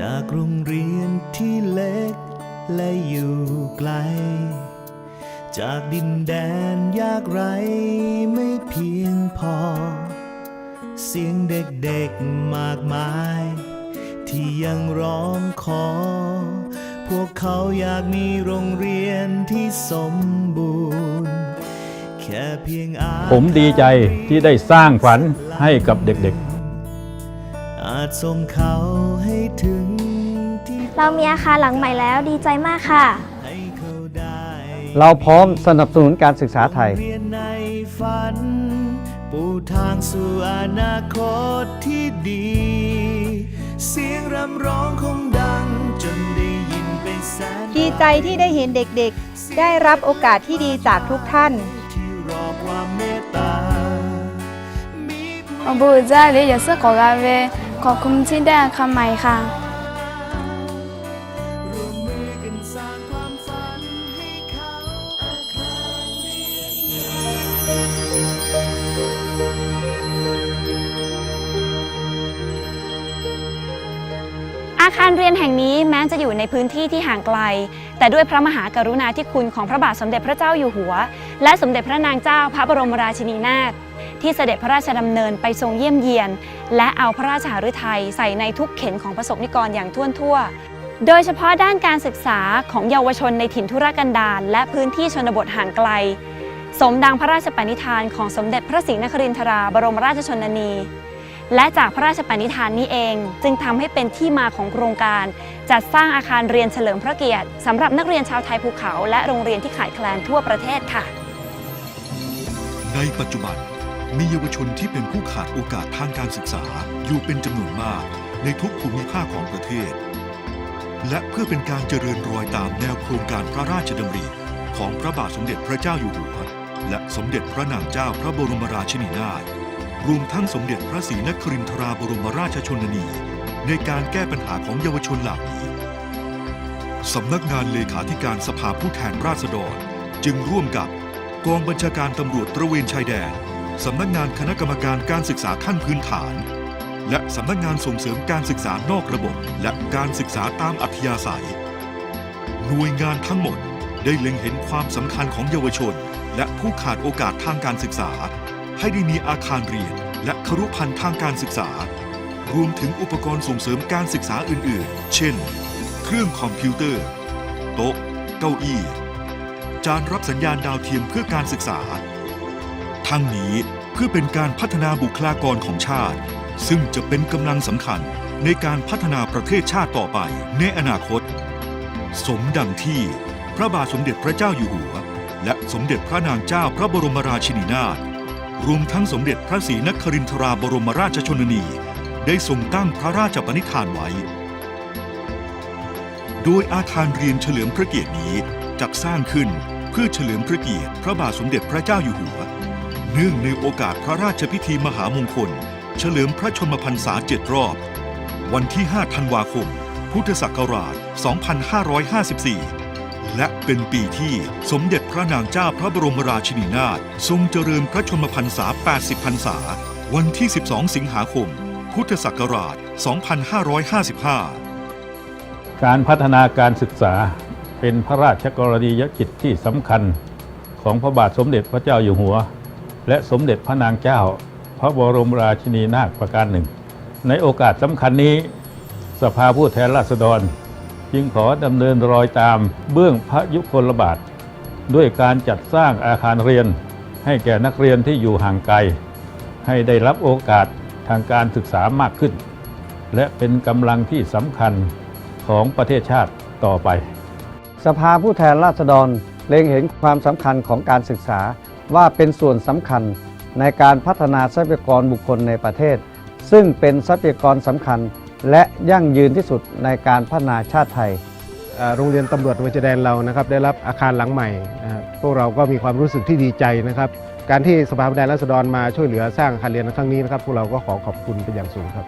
จากโรงเรียนที่เล็กและอยู่ไกล จากดินแดนยากไรไม่เพียงพอ เสียงเด็กๆมากมาย ที่ยังร้องขอ พวกเขาอยากมีโรงเรียนที่สมบูรณ์ แค่เพียงอาผมดีใจที่ได้สร้างฝันให้กับเด็กๆ อาจส่งเขาให้ถึงที่เรามีอาคารหลังใหม่แล้วดีใจมากค่ะ ให้เขาได้เราพร้อมสนับสนุนการศึกษาไทย เรียนในฝัน ปูทางสู่อนาคตที่ดี เสียงรำร้องคงดังจนได้ยินไปแสน ดีใจที่ได้เห็นเด็กๆ ได้รับโอกาสที่ดีจากทุกท่าน อบูจาเลยอย่าเสือขอกาเว ขอบคุณที่ได้คำใหม่ค่ะอาคารเรียนแห่งนี้แม้จะอยู่ในพื้นที่ที่ห่างไกล แต่ด้วยพระมหากรุณาธิคุณของพระบาทสมเด็จพระเจ้าอยู่หัว และสมเด็จพระนางเจ้าพระบรมราชินีนาถ ที่เสด็จพระราชดำเนินไปทรงเยี่ยมเยียน และเอาพระราชหฤทัยใส่ในทุกเข็นของประสบนิกรอย่างท่วนทั่ว โดยเฉพาะด้านการศึกษาของเยาวชนในถิ่นทุรกันดารและพื้นที่ชนบทห่างไกล สมดังพระราชปณิธานของสมเด็จพระศรีนครินทราบรมราชชนนี และจากพระราชปณิธานนี้เอง จึงทำให้เป็นที่มาของโครงการ จัดสร้างอาคารเรียนเฉลิมพระเกียรติสำหรับนักเรียนชาวไทยภูเขา และโรงเรียนที่ขาดแคลนทั่วประเทศค่ะในปัจจุบัน มีเยาวชนที่เป็นผู้ขาดโอกาสทางการศึกษาอยู่เป็นจำนวนมากในทุกภูมิภาคของประเทศ และเพื่อเป็นการเจริญรอยตามแนวโครงการพระราชดำริของพระบาทสมเด็จพระเจ้าอยู่หัว และสมเด็จพระนางเจ้าพระบรมราชินีนาถรวมทั้งสมเด็จพระศรีนครินทราบรมราชชนนี ในการแก้ปัญหาของเยาวชนเหล่านี้สำนักงานเลขาธิการสภาผู้แทนราษฎร จึงร่วมกับกองบัญชาการตำรวจตระเวนชายแดน สำนักงานคณะกรรมการการศึกษาขั้นพื้นฐาน และสำนักงานส่งเสริมการศึกษานอกระบบ และการศึกษาตามอัธยาศัย หน่วยงานทั้งหมดได้เล็งเห็นความสำคัญของเยาวชน และผู้ขาดโอกาสทางการศึกษา ให้ได้มีอาคารเรียน และครุพันธ์ทางการศึกษา รวมถึงอุปกรณ์ส่งเสริมการศึกษาอื่น ๆ เช่น เครื่องคอมพิวเตอร์ โต๊ะ เก้าอี้ จานรับสัญญาณดาวเทียมเพื่อการศึกษา ทั้งนี้เพื่อเป็นการพัฒนาบุคลากรของชาติ ซึ่งจะเป็นกำลังสำคัญในการพัฒนาประเทศชาติต่อไปในอนาคต สมดังที่พระบาทสมเด็จพระเจ้าอยู่หัว และสมเด็จพระนางเจ้าพระบรมราชินีนาถรวมทั้งสมเด็จพระศรีนครินทราบรมราชชนนี ได้ทรงตั้งพระราชปณิธานไว้ โดยอาคารเรียนเฉลิมพระเกียรตินี้จัดสร้างขึ้นเพื่อเฉลิมพระเกียรติพระบาทสมเด็จพระเจ้าอยู่หัว เนื่องในโอกาสพระราชพิธีมหามงคล เฉลิมพระชนมพรรษาเจ็ดรอบ วันที่ 5 ธันวาคม พุทธศักราช 2554 และเป็นปีที่สมเด็จพระนางเจ้าพระบรมราชินีนาถทรงเจริญพระชนมพรรษา 80 พรรษา วันที่ 12 สิงหาคม พุทธศักราช 2555 การพัฒนาการศึกษาเป็นพระราชกรณียกิจที่สำคัญของพระบาทสมเด็จพระเจ้าอยู่หัว และสมเด็จพระนางเจ้า พระบรมราชินีนาถประการหนึ่ง ในโอกาสสำคัญนี้ สภาผู้แทนราษฎร จึงขอดำเนินรอยตามเบื้องพระยุคลบาท ด้วยการจัดสร้างอาคารเรียน ให้แก่นักเรียนที่อยู่ห่างไกล ให้ได้รับโอกาสทางการศึกษามากขึ้น และเป็นกำลังที่สำคัญของประเทศชาติต่อไป สภาผู้แทนราษฎรเล็งเห็นความสำคัญของการศึกษา ว่าเป็นส่วนสำคัญในการพัฒนาทรัพยากรบุคคลในประเทศ ซึ่งเป็นทรัพยากรสำคัญ และยั่งยืนที่สุดในการพัฒนาชาติไทยเอ่อโรงเรียนตำรวจตระเวนชายแดนเรานะครับได้รับอาคารหลังใหม่นะครับพวกเราก็มีความรู้สึกที่ดีใจนะครับ การที่สภาผู้แทนราษฎรมาช่วยเหลือสร้างอาคารเรียนในครั้งนี้นะครับ พวกเราก็ขอขอบคุณเป็นอย่างสูงครับ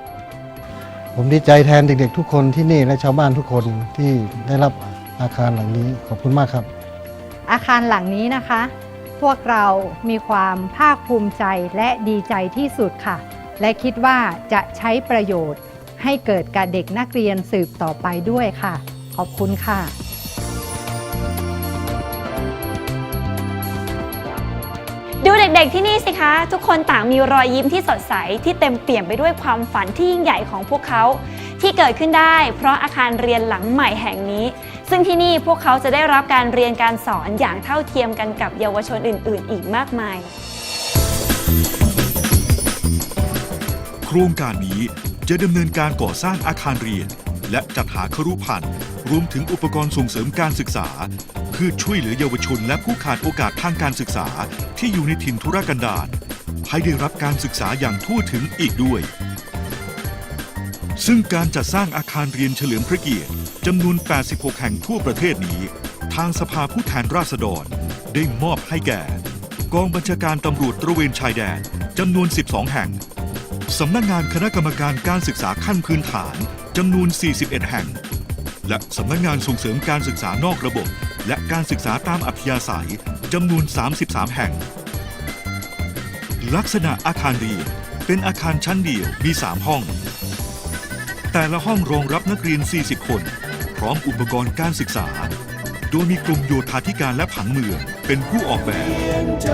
ผมดีใจแทนเด็กๆ ทุกคนที่นี่และชาวบ้านทุกคนที่ได้รับอาคารหลังนี้ขอบคุณมากครับ อาคารหลังนี้นะคะ พวกเรามีความภาคภูมิใจและดีใจที่สุดค่ะ และคิดว่าจะใช้ประโยชน์ให้เกิดกับเด็กนักเรียนสืบต่อไปด้วยค่ะ ขอบคุณค่ะดูเด็กๆที่นี่สิคะ ทุกคนต่างมีรอยยิ้มที่สดใสที่เต็มเปี่ยมไปด้วยความฝันที่ยิ่งใหญ่ของพวกเขา ที่เกิดขึ้นได้ เพราะอาคารเรียนหลังใหม่แห่งนี้ ซึ่งที่นี่พวกเขาจะได้รับการเรียนการสอนอย่างเท่าเทียมกันกับเยาวชนอื่น ๆ อีกมากมาย โครงการนี้จะดำเนินการก่อสร้างอาคารเรียน และจัดหาครุพันธ์รวมถึงอุปกรณ์ส่งเสริมการศึกษา เพื่อช่วยเหลือเยาวชนและผู้ขาดโอกาสทางการศึกษาที่อยู่ในถิ่นทุรกันดารให้ได้รับการศึกษาอย่างทั่วถึงอีกด้วย ซึ่งการจัดสร้างอาคารเรียนเฉลิมพระเกียรติจำนวน 86 แห่งทั่วประเทศนี้ ทางสภาผู้แทนราษฎรได้มอบให้แก่ กองบัญชาการตำรวจตระเวนชายแดนจำนวน 12 แห่ง สำนักงานคณะกรรมการการศึกษาขั้นพื้นฐานจำนวน 41 แห่ง และสำนักงานส่งเสริมการศึกษานอกระบบ และการศึกษาตามอัธยาศัยจำนวน 33 แห่ง ลักษณะอาคารเรียนเป็นอาคารชั้นเดียวมี 3 ห้อง แต่ละห้องรองรับนักเรียน 40 คน พร้อมอุปกรณ์การศึกษา โดยมีกลุ่มโยธาธิการและผังเมืองเป็นผู้ออกแบบ จ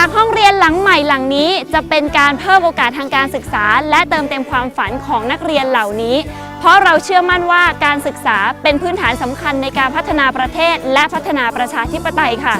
ากห้องเรียนหลังใหม่หลังนี้ จะเป็นการเพิ่มโอกาสทางการศึกษา และเติมเต็มความฝันของนักเรียนเหล่านี้ เพราะเราเชื่อมั่นว่าการศึกษาเป็นพื้นฐานสำคัญในการพัฒนาประเทศและพัฒนาประชาธิปไตยค่ะ